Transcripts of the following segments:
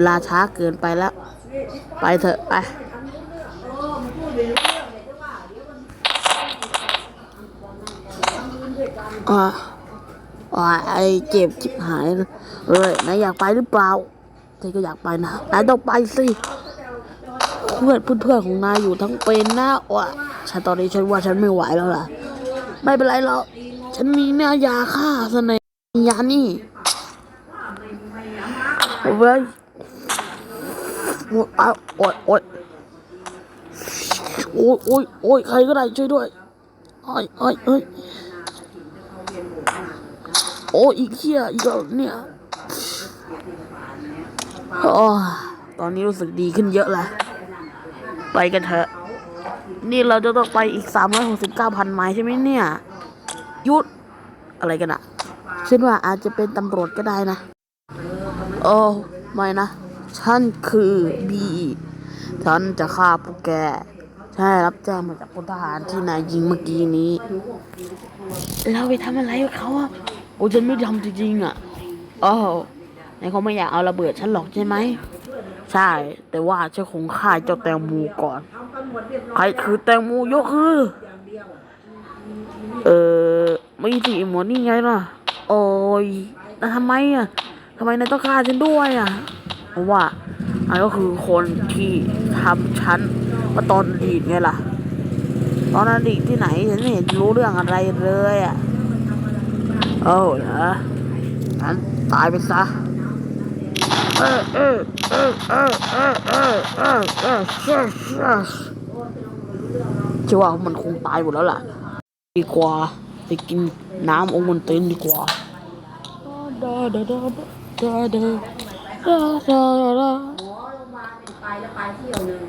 เวลาช้าเกินไปแล้ว ไปเถอะไปอ่าอ่าไอเจ็บชิบหายเลยนายอยากไปหรือเปล่าเธอก็อยากไปนะนายต้องไปสิเพื่อนเพื่อนของนายอยู่ทั้งเป็นนะว่ะฉันตอนนี้ฉันว่าฉันไม่ไหวแล้วล่ะ ไม่เป็นไรหรอกฉันมีเนื้อยาฆ่าเสน่ห์ยานี่เว้ย อ้ยโอ๊ยโอ๊ยโอ๊ยโอ๊ยโอ๊ยใครก็ได้ช่วยด้วยโอ้ยโอ้ยโอ้ยโอ้ยอีกเหี้ยอีกแล้วเนี่ยโอ้ตอนนี้รู้สึกดีขึ้นเยอะแล้วไปกันเถอะ นี่เราจะต้องไปอีกสามร้อยหกสิบเก้าพันไมล์ใช่ไหมเนี่ย ยุด อะไรกันอะฉันว่าอาจจะเป็นตำรวจก็ได้นะ โอ้ ไม่นะ ฉันคือบีฉันจะฆ่าพวกแกใช่รับแจ้งมาจากพลทหารที่นายยิงเมื่อกี้นี้ เราไปทำอะไรกับเขาอะโอ้ฉันไม่ทำจริงๆอะโอ้นายเขาไม่อยากเอาระเบิดฉันหรอกใช่ไหม ใช่ แต่ว่าฉันคงฆ่าเจ้าแตงโมก่อน ใครคือแตงโมยกคือ เออไม่สิหมอนี่ไงล่ะ โอ้ยแล้วทำไมอะทำไมนายต้องฆ่าฉันด้วยอะ เพราะว่าอันก็คือคนที่ทำฉันมาตอนอดีตไงล่ะ ตอนอดีตที่ไหนฉันไม่เห็นรู้เรื่องอะไรเลยอะโอ้เหรองั้นตายไปซะเออเออเออเออเออเออเออเออเชื่อเชื่อชื่อว่ามันคงตายหมดแล้วล่ะ ดีกว่าไปกินน้ำองค์มนเต็นดีกว่า แล้วไปเที่ยวนึง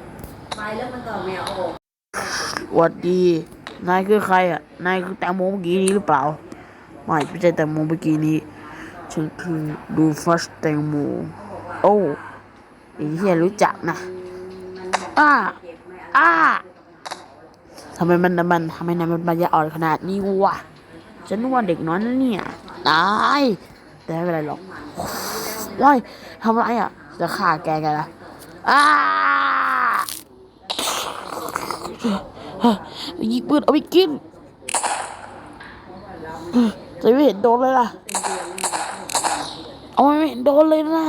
ไปแล้วมันก็ไม่ออกสวัสดี นายคือใครอะ นายคือแตงโมเมื่อกี้นี้หรือเปล่า ไม่ไม่ใช่แตงโมเมื่อกี้นี้ ฉันคือดูฟัสแตงโม โอ้ไอ้เหี้ยรู้จักนะ อ้า อ้าทำไมมันมันทำไมนายมันปัญญาอ่อนขนาดนี้วะ ฉันว่าเด็กน้อยนะเนี่ยตาย แต่ไม่เป็นไรหรอก ว้ายทำไรอะ จะฆ่าแกไงล่ะอ้าหยิบปืนเอาไปกินจะไม่เห็นโดนเลยล่ะ เอาไม่เห็นโดนเลยนะ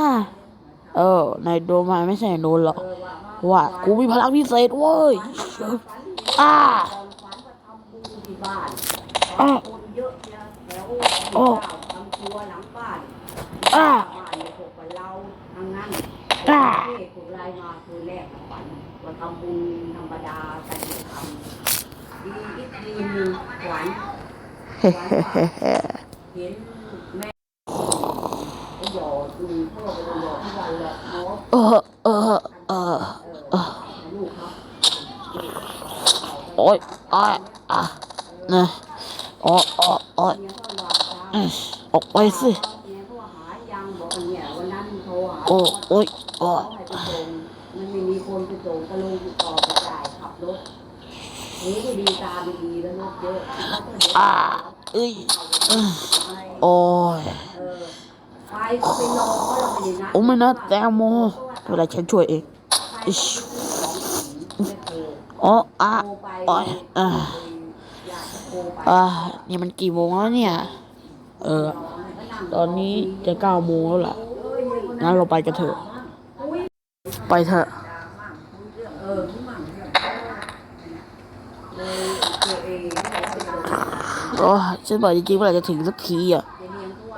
เออนายโดนมาไม่ใช่โดนหรอกว่ากูมีพลังพิเศษเว้ยอ้าาอ้าโอ้อ้า ทางนั้นทศถูกรายมาคือแรกของฝันว่าทำบุญธรรมดากันอยู่ทำดีอีกทีหนึ่งขวัญเห็นแม่ก็หยอดดูพ่อไปหยอดทุกวันแหละเนาะเออเออเออเออลูกครับโอ๊ยอ้ายอะนะโอ้โอ้โอ้ยอืมออกไปสิ อ้โอ้ยโอ้เขาให้ไปส่งมันไม่มีคนไปส่งก็ลงติดต่อไปจ่ายขับรถนี่ก็ดีตาดีๆแล้วรถเยอะเขาก็เดี๋ยวอ่าเอ้ยอืมโอ้ยเออไปก็ไปรอเขาเราไม่ได้นัดโอ้ไม่นะแตงโมเวลาฉันช่วยเองอิชอ๋ออะโทรไปโอ้ยอ่าอยากจะโทรไปอ่านี่มันกี่โมงแล้วเนี่ย เออ ตอนนี้จะเก้าโมงแล้วล่ะ งั้นเราไปกันเถอะ ไปเถอะโอ้ฉันบอกจริงๆว่าไร่จะถึงสักทีอะ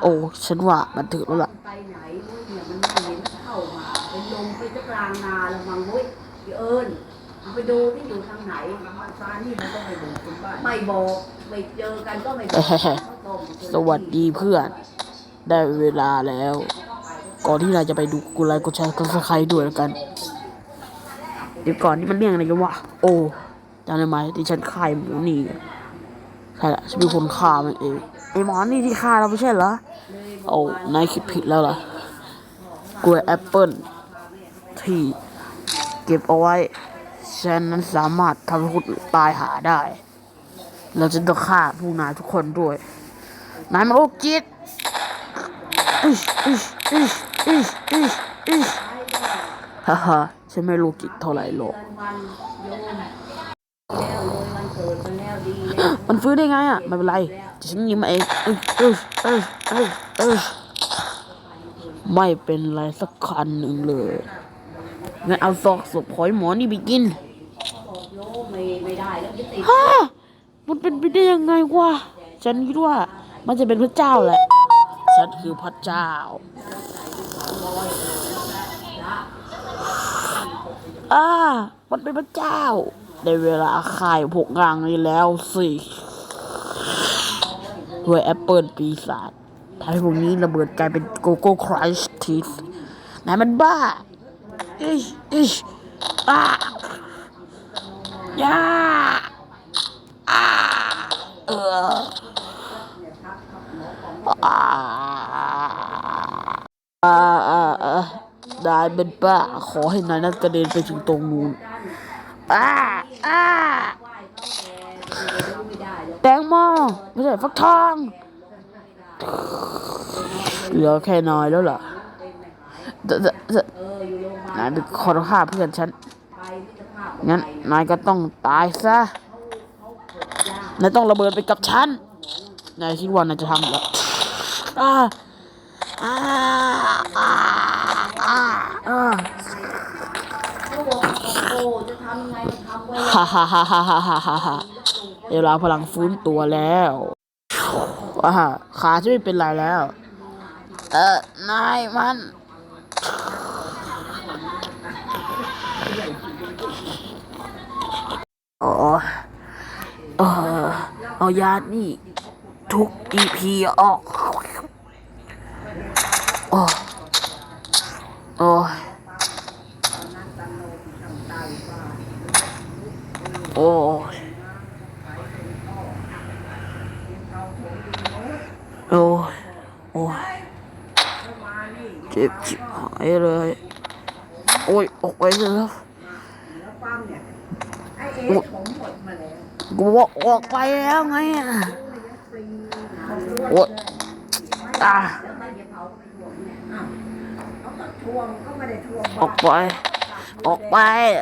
โอ้ ฉันว่ามันถึงแล้วล่ะไปดูที่อยู่ทางไหนม่มักไม่บอกคุณบ้านไม่กเจอกันก็ไม่บสวัสดีเพื่อน ได้เวลาแล้ว ก่อนที่นาจะไปดูกูไลค์กูแชร์ก็ใครด้วยแล้วกัน เดี๋ยวก่อนนี่มันเรื่องอะไรกันวะ โอ้จำได้ไหมที่ฉันฆ่าไอ้หมูนี่ใช่ละฉันเป็นคนฆ่ามันเองไอ้หมอนี่ที่ฆ่าเราไม่ใช่เหรอโอ้นายคิดผิดแล้วล่ะกล้วยแอปเปิลที่เก็บเอาไว้ ฉันนั้นสามารถทำให้คนอื่นตายหาได้ เราจะต้องฆ่าผู้นายทุกคนด้วย นายมันโอิชอิชอิชอิชอิชอิช ฮ่าฮ่าฉันไม่รู้กิจเท่าไหร่หรอกเดือนวันโยมแล้วเลยวันเกิดมันแล้วดีแล้วมันฟื้นได้ไงอะ ไม่เป็นไร ฉันยิ้มมาเองเออเออเออเออเออไม่เป็นไรสักคันหนึ่งเลยงั้นเอาซอกศพหอยหมอนี่ไปกินบอกโยมไม่ไม่ได้แล้วจะติดฮะมันเป็นไปได้ยังไงวะ ฉันคิดว่ามันจะเป็นพระเจ้าแหละ ฉันคือพระเจ้า อ่ามันเป็นพระเจ้าได้เวลาขายพวกงางนี้แล้วสิด้วยแอปเปิลปีศาจทำให้พวกนี้ระเบิดกลายเป็นโกโก้ครัชทีสนายมันบ้าอิชอิชอ่าย่าอ่าเอออ่าอ่าอ่าอ่า นายเป็นป้า ขอให้นายนั้นกระเด็นไปถึงตรงนู้นอ่าอ่าแตงโมไม่ใช่ฟักทองเหลือแค่นายแล้วเหรอจะนายเป็นคนฆ่าเพื่อนฉัน งั้นนายก็ต้องตายซะ นายต้องระเบิดไปกับฉัน นายคิดว่านายจะทำเหรออ่าอ่า อ่าเออฮ่าฮ่าฮ่าฮ่าฮ่าฮ่าฮ่าฮ่าเดี๋ยวเราพลังฟื้นตัวแล้วอ่าขาจะไม่เป็นไรแล้ว เออนายมันโอ้เออเอายานี่ ทุกอีพีออกโอ้ อ้โอ้โอ้โอ้ยเจ็บจิบหายเลย โอ้ย ออกไปเลยแล้วไอ้เอ๋ผมหมดมาแล้วกูบอกออกไปแล้วไงอะโอ้ยอะ ทวงก็ไม่ได้ทวงออกไป ออกไป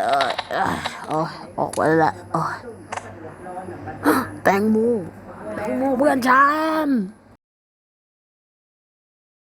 เออเออโอ้ยออกไปแล้วโอ้ยแตงโมแตงโมเพื่อนฉัน